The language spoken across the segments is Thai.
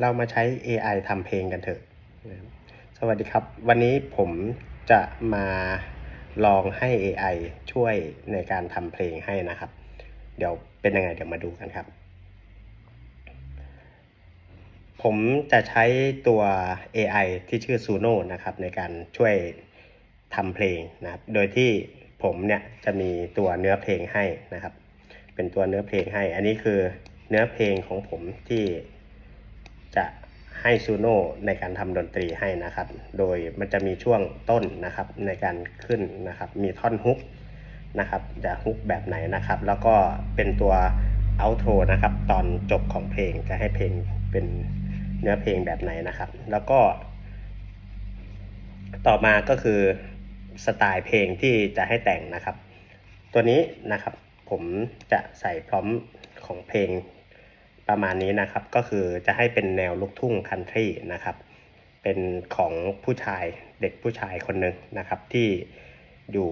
เรามาใช้ AI ทำเพลงกันเถอะ สวัสดีครับ วันนี้ผมจะมาลองให้ AI ช่วยในการทำเพลงให้นะครับ เดี๋ยวเป็นยังไงเดี๋ยวมาดูกันครับ ผมจะใช้ตัว AI ที่ชื่อ Suno นะครับ ในการช่วยทำเพลงนะครับ โดยที่ผมเนี่ยจะมีตัวเนื้อเพลงให้นะครับ เป็นตัวเนื้อเพลงให้ อันนี้คือเนื้อเพลงของผมที่ จะให้ซูโน่ในการทำดนตรีให้นะครับ โดยมันจะมีช่วงต้นนะครับในการขึ้นนะครับ มีท่อนฮุกนะครับ จะฮุกแบบไหนนะครับ แล้วก็เป็นตัวเอาโทนะครับ ตอนจบของเพลงจะให้เพลงเป็นเนื้อเพลงแบบไหนนะครับ แล้วก็ ต่อมาก็คือสไตล์เพลงที่จะให้แต่งนะครับ ตัวนี้นะครับผมจะใส่พร้อมของเพลง ประมาณนี้นะครับ ก็คือจะให้เป็นแนวลูกทุ่งคันทรีนะครับ เป็นของผู้ชายเด็กผู้ชายคนหนึ่งนะครับ ที่อยู่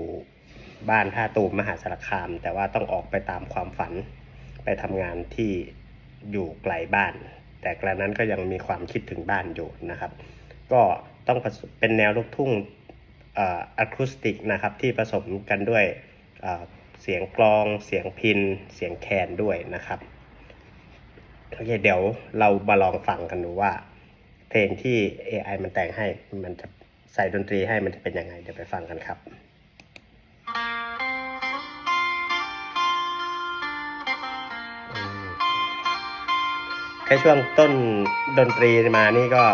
บ้านท่าตูมมหาสารคาม แต่ว่าต้องออกไปตามความฝัน ไปทำงานที่อยู่ไกลบ้าน แต่กระนั้นก็ยังมีความคิดถึงบ้านอยู่นะครับ ก็ต้องเป็นแนวลูกทุ่งอะคูสติกนะครับที่ผสมกันด้วยเอ่อเสียงกลอง เสียงพิน เสียงแคนด้วยนะครับ โอเคเดี๋ยวเรามาลองฟังกันดูว่า เพลงที่ AI มันแต่งให้มันจะใส่ดนตรีให้มันจะเป็นยังไง เดี๋ยวไปฟังกันครับ แค่ช่วงต้นดนตรีมานี่ก็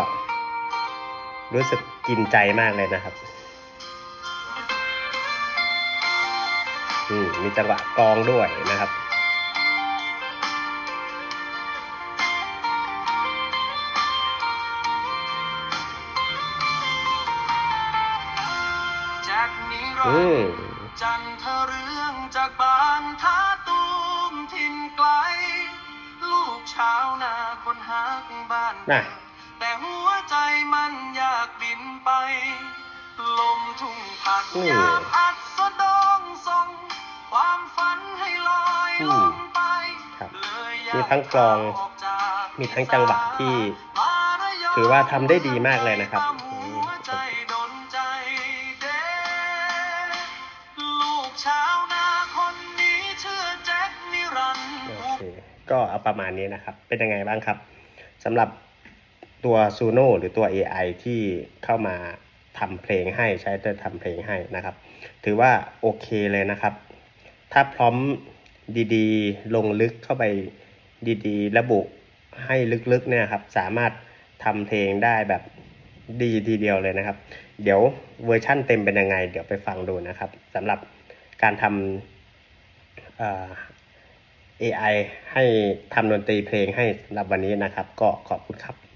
รู้สึกกินใจมากเลยนะครับ อืมมีจังหวะกองด้วยนะครับ จากนิรัอืนมดร์จันทเรืองจากบ้านท่าตูมถิ่นไกล ลูกชาวนาคนหักบ้านน่ะแต่หัวใจมันอยากบินไป ลมทุ่งผักอืมยามอัดสะดองส่งความฝันให้ลอยอืลมงไปครับเลยอยากมีทั้งกลองออกจากมีทั้งจังหวะที่มระยงถือว่าทำได้ดีมากเลยนะครับ เคก็เอาประมาณนี้นะครับ เป็นยังไงบ้างครับสำหรับตัว Suno หรือตัว AI ที่เข้ามาทำเพลงให้ใช้จะทำเพลงให้นะครับ ถือว่าโอเคเลยนะครับ ถ้าพร้อมดีๆ ลงลึกเข้าไปดีๆ ระบุให้ลึกๆเนี่ยครับ สามารถทำเพลงได้แบบดีทีเดียวเลยนะครับ เดี๋ยวเวอร์ชั่นเต็มเป็นยังไง เดี๋ยวไปฟังดูนะครับสำหรับการทำ AI ให้ทำดนตรีเพลงให้สำหรับวันนี้นะครับ ก็ขอบคุณครับ